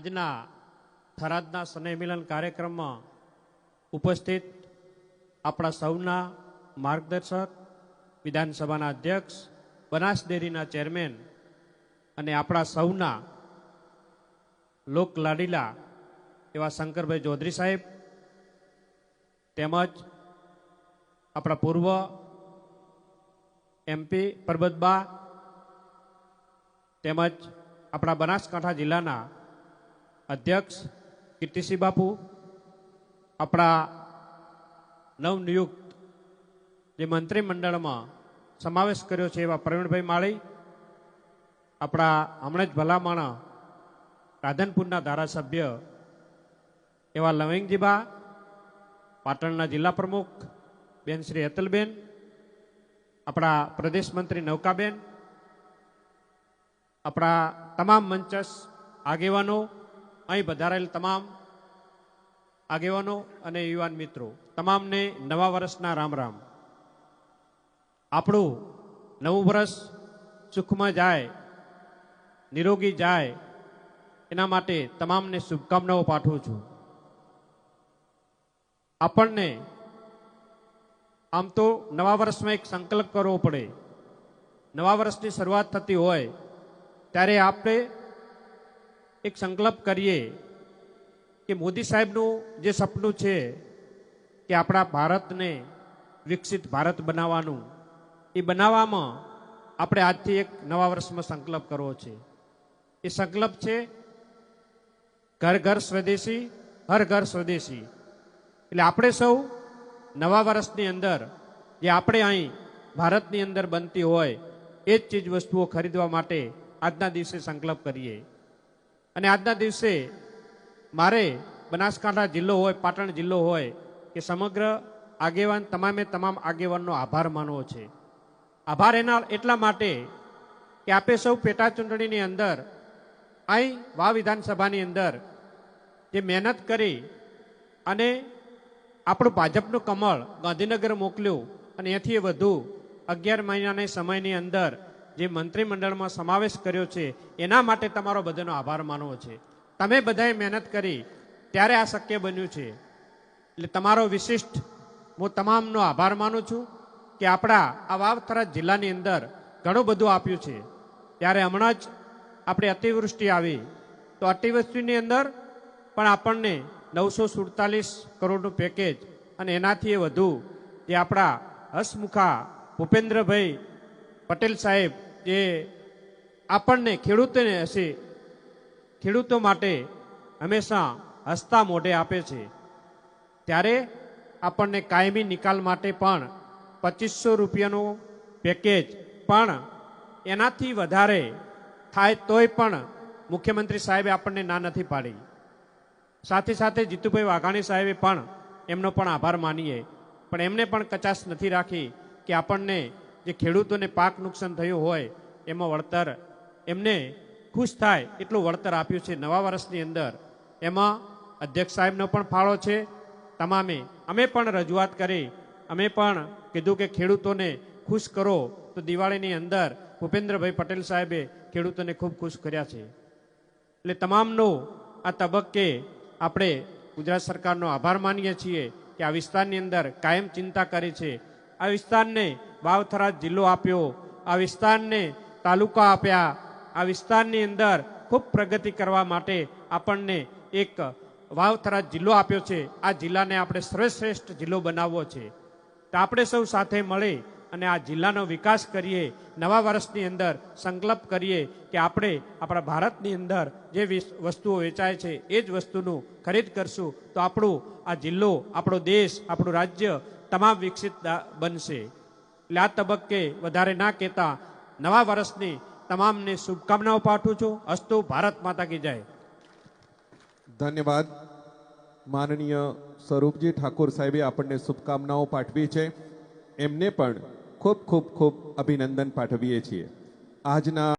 આજના થરાદના સ્નેહ મિલન કાર્યક્રમમાં ઉપસ્થિત આપણા સૌના માર્ગદર્શક, વિધાનસભાના અધ્યક્ષ, બનાસ ડેરીના ચેરમેન અને આપણા સૌના લોક લાડીલા એવા શંકરભાઈ ચૌધરી સાહેબ તેમજ આપણા પૂર્વ એમપી પરબતબા તેમજ આપણા બનાસકાંઠા જિલ્લાના અધ્યક્ષ કીર્તિસિંહ બાપુ, આપણા નવનિયુક્ત જે મંત્રીમંડળમાં સમાવેશ કર્યો છે એવા પ્રવીણભાઈ માળી, આપણા હમણાં જ ભલામણા રાધનપુરના ધારાસભ્ય એવા લવિંગજીબા પાટણના જિલ્લા પ્રમુખ બેન શ્રી હેતલબેન, આપણા પ્રદેશ મંત્રી નૌકાબેન, આપણા તમામ મંચસ આગેવાનો અહીં પધારેલ તમામ આગેવાનો અને યુવાન મિત્રો, તમામને નવા વર્ષના રામ રામ. આપણું નવું વર્ષ સુખમાં જાય, નિરોગી જાય, એના માટે તમામને શુભકામનાઓ પાઠવું છું. આપણને આમ તો નવા વર્ષમાં એક સંકલ્પ કરવો પડે. નવા વર્ષની શરૂઆત થતી હોય, ત્યારે આપણે એક સંકલ્પ કરીએ કે મોદી સાહેબનું જે સપનું છે કે આપણા ભારતને વિકસિત ભારત બનાવવાનું, એ બનાવવામાં આપણે આજથી એક નવા વર્ષમાં સંકલ્પ કરવો છે. એ સંકલ્પ છે ઘર ઘર સ્વદેશી, હર ઘર સ્વદેશી. એટલે આપણે સૌ નવા વર્ષની અંદર, જે આપણે અહીં ભારતની અંદર બનતી હોય, એ જ ચીજ વસ્તુઓ ખરીદવા માટે આજના દિવસે સંકલ્પ કરીએ. અને આજના દિવસે મારે બનાસકાંઠા જિલ્લો હોય, પાટણ જિલ્લો હોય, કે સમગ્ર આગેવાન, તમામે તમામ આગેવાનનો આભાર માનવો છે. આભાર એના એટલા માટે કે આપે સૌ પેટા ચૂંટણીની અંદર અહીં વા વિધાનસભાની અંદર, જે મહેનત કરી અને આપણું ભાજપનું કમળ ગાંધીનગર મોકલ્યું અને એથી વધુ અગિયાર મહિનાની સમયની અંદર જે મંત્રીમંડળમાં સમાવેશ કર્યો છે, એના માટે તમારો બધાનો આભાર માનવો છે. તમે બધાએ મહેનત કરી, ત્યારે આ શક્ય બન્યું છે. એટલે તમારો વિશિષ્ટ, હું તમામનો આભાર માનું છું કે આપણા આ વાવથરા જિલ્લાની અંદર ઘણું બધું આપ્યું છે. ત્યારે હમણાં જ આપણે અતિવૃષ્ટિ આવી. તો અતિવૃષ્ટિની અંદર પણ આપણને નવસો સુડતાલીસ કરોડનું પેકેજ અને એનાથી એ વધુ જે આપણા હસમુખા ભૂપેન્દ્રભાઈ પટેલ સાહેબ જે આપણને ખેડૂતોને હશે, ખેડૂતો માટે હંમેશા હસતા મોઢે આપે છે. ત્યારે આપણને કાયમી નિકાલ માટે પણ પચીસો રૂપિયાનું પેકેજ પણ એનાથી વધારે થાય તોય પણ મુખ્યમંત્રી સાહેબે આપણને ના નથી પાડી. સાથે સાથે જીતુભાઈ વાઘાણી સાહેબે પણ એમનો પણ આભાર માનીએ. પણ એમને પણ કચાશ નથી રાખી કે આપણને જે ખેડૂતોને પાક નુકસાન થયું હોય, એમાં વળતર, એમને ખુશ થાય એટલું વળતર આપ્યું છે નવા વર્ષની અંદર. એમાં અધ્યક્ષ સાહેબનો પણ ફાળો છે. તમામે, અમે પણ રજૂઆત કરી. અમે પણ કીધું કે ખેડૂતોને ખુશ કરો. તો દિવાળીની અંદર ભૂપેન્દ્રભાઈ પટેલ સાહેબે ખેડૂતોને ખૂબ ખુશ કર્યા છે. એટલે તમામનો આ તબક્કે આપણે ગુજરાત સરકારનો આભાર માનીએ છીએ કે આ વિસ્તારની અંદર કાયમ ચિંતા કરી છે. આ વિસ્તારને વાવથરા જિલ્લો આપ્યો. આ વિસ્તારને તાલુકા આપ્યા. આ વિસ્તારની અંદર ખૂબ પ્રગતિ કરવા માટે આપણને એક વાવથરા જિલ્લો આપ્યો છે. આ જિલ્લાને આપણે સર્વશ્રેષ્ઠ જિલ્લો બનાવવો છે. તો આપણે સૌ સાથે મળી અને આ જિલ્લાનો વિકાસ કરીએ, નવા વર્ષની અંદર સંકલ્પ કરીએ કે આપણે આપણા ભારતની અંદર જે વિસ- વસ્તુઓ વેચાય છે, એ જ વસ્તુનું ખરીદ કરશું. તો આપણું આ જિલ્લો, આપણો દેશ, આપણું રાજ્ય તમામ વિકસિત બનશે. એટલે આ તબક્કે વધારે ના કહેતા નવા વર્ષની તમામને શુભકામનાઓ પાઠવું છું. અસ્તુ ભારત માતા કી જય. ધન્યવાદ. માનનીય સ્વરૂપજી ઠાકોર સાહેબે આપણને શુભકામનાઓ પાઠવી છે. એમને પણ ખૂબ ખૂબ ખૂબ અભિનંદન પાઠવીએ છીએ. આજના